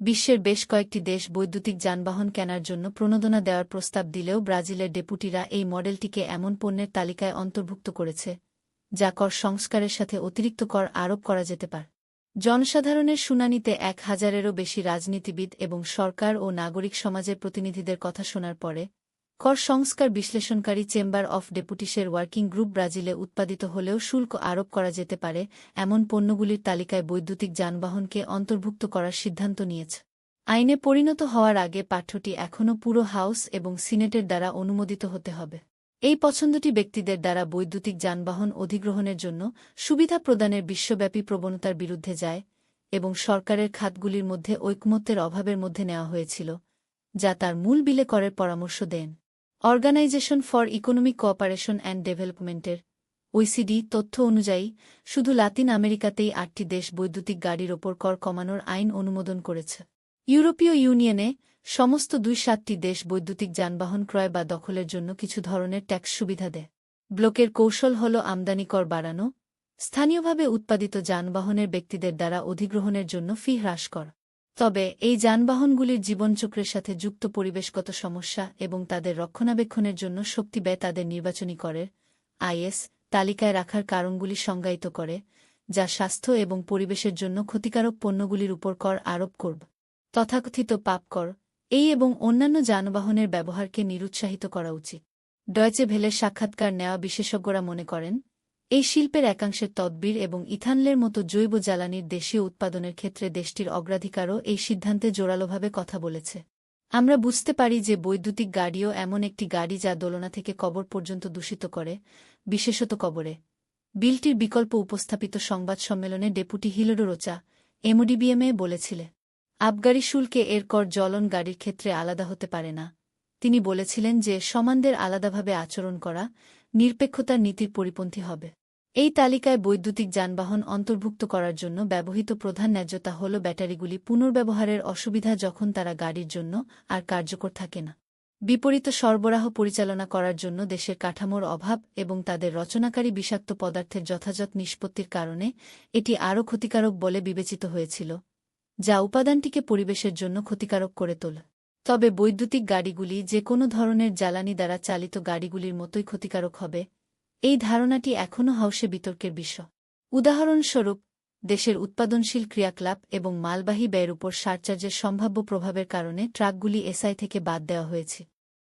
বিশ্বের বেশ কয়েকটি দেশ বৈদ্যুতিক যানবাহন কেনার জন্য প্রণোদনা দেওয়ার প্রস্তাব দিলেও ব্রাজিলের ডেপুটিরা এই মডেলটিকে এমন পণ্যের তালিকায় অন্তর্ভুক্ত করেছে, যা কর সংস্কারের সাথে অতিরিক্ত কর আরোপ করা যেতে পারে। জনসাধারণের শুনানিতে এক হাজারেরও বেশি রাজনীতিবিদ এবং সরকার ও নাগরিক সমাজের প্রতিনিধিদের কথা শোনার পরে কর সংস্কার বিশ্লেষণকারী চেম্বার অফ ডেপুটিসের ওয়ার্কিং গ্রুপ ব্রাজিলে উৎপাদিত হলেও শুল্ক আরোপ করা যেতে পারে, এমন পণ্যগুলির তালিকায় বৈদ্যুতিক যানবাহনকে অন্তর্ভুক্ত করার সিদ্ধান্ত নিয়েছে। আইনে পরিণত হওয়ার আগে পাঠ্যটি এখনও পুরো হাউস এবং সিনেটের দ্বারা অনুমোদিত হতে হবে। এই পছন্দটি ব্যক্তিদের দ্বারা বৈদ্যুতিক যানবাহন অধিগ্রহণের জন্য সুবিধা প্রদানের বিশ্বব্যাপী প্রবণতার বিরুদ্ধে যায় এবং সরকারের খাতগুলির মধ্যে ঐকমত্যের অভাবের মধ্যে নেওয়া হয়েছিল, যা তার মূল বিলে করের পরামর্শ দেন। Organization for economic cooperation and ডেভেলপমেন্টের ওইসিডি তথ্য অনুযায়ী, শুধু লাতিন আমেরিকাতেই আটটি দেশ বৈদ্যুতিক গাড়ির ওপর কর কমানোর আইন অনুমোদন করেছে। ইউরোপীয় ইউনিয়নে সমস্ত দুই সাতটি দেশ বৈদ্যুতিক যানবাহন ক্রয় বা দখলের জন্য কিছু ধরনের ট্যাক্স সুবিধা দেয়। ব্লকের কৌশল হল আমদানি কর বাড়ানো, স্থানীয়ভাবে উৎপাদিত যানবাহনের ব্যক্তিদের দ্বারা অধিগ্রহণের জন্য ফি হ্রাস কর। তবে এই যানবাহনগুলির জীবনচক্রের সাথে যুক্ত পরিবেশগত সমস্যা এবং তাদের রক্ষণাবেক্ষণের জন্য শক্তি ব্যয় তাদের নির্বাচনী করে আইএস, তালিকায় রাখার কারণগুলি সংজ্ঞায়িত করে, যা স্বাস্থ্য এবং পরিবেশের জন্য ক্ষতিকারক পণ্যগুলির উপর কর আরোপ করব। তথাকথিত পাপ কর, এই এবং অন্যান্য যানবাহনের ব্যবহারকে নিরুৎসাহিত করা উচিত। ডয়চে ভেলের সাক্ষাৎকার নেওয়া বিশেষজ্ঞরা মনে করেন এই শিল্পের একাংশের তদবির এবং ইথানলের মতো জৈব জ্বালানির দেশীয় উৎপাদনের ক্ষেত্রে দেশটির অগ্রাধিকারও এই সিদ্ধান্তে জোরালোভাবে কথা বলেছে। আমরা বুঝতে পারি যে বৈদ্যুতিক গাড়িও এমন একটি গাড়ি যা দোলনা থেকে কবর পর্যন্ত দূষিত করে, বিশেষত কবরে। বিলটির বিকল্প উপস্থাপিত সংবাদ সম্মেলনে ডেপুটি হিলোডো রোচা, এমওডিবিএমএ বলেছিলে আবগারি শুল্কে এর কর জ্বলন গাড়ির ক্ষেত্রে আলাদা হতে পারে না। তিনি বলেছিলেন যে সমানদের আলাদাভাবে আচরণ করা নিরপেক্ষতার নীতির পরিপন্থী হবে। এই তালিকায় বৈদ্যুতিক যানবাহন অন্তর্ভুক্ত করার জন্য ব্যবহৃত প্রধান ন্যায্যতা হল ব্যাটারিগুলি পুনর্ব্যবহারের অসুবিধা যখন তারা গাড়ির জন্য আর কার্যকর থাকে না। বিপরীত সরবরাহ পরিচালনা করার জন্য দেশের কাঠামোর অভাব এবং তাদের রচনাকারী বিষাক্ত পদার্থের যথাযথ নিষ্পত্তির কারণে এটি আরও ক্ষতিকারক বলে বিবেচিত হয়েছিল, যা উপাদানটিকে পরিবেশের জন্য ক্ষতিকারক করে তোলে। তবে বৈদ্যুতিক গাড়িগুলি যে কোনো ধরনের জ্বালানি দ্বারা চালিত গাড়িগুলির মতোই ক্ষতিকারক হবে। এই ধারণাটি এখনও হাউসে বিতর্কের বিষয়। উদাহরণস্বরূপ, দেশের উৎপাদনশীল ক্রিয়াকলাপ এবং মালবাহী ব্যয়ের উপর সারচার্জের সম্ভাব্য প্রভাবের কারণে ট্রাকগুলি এসআই থেকে বাদ দেওয়া হয়েছে।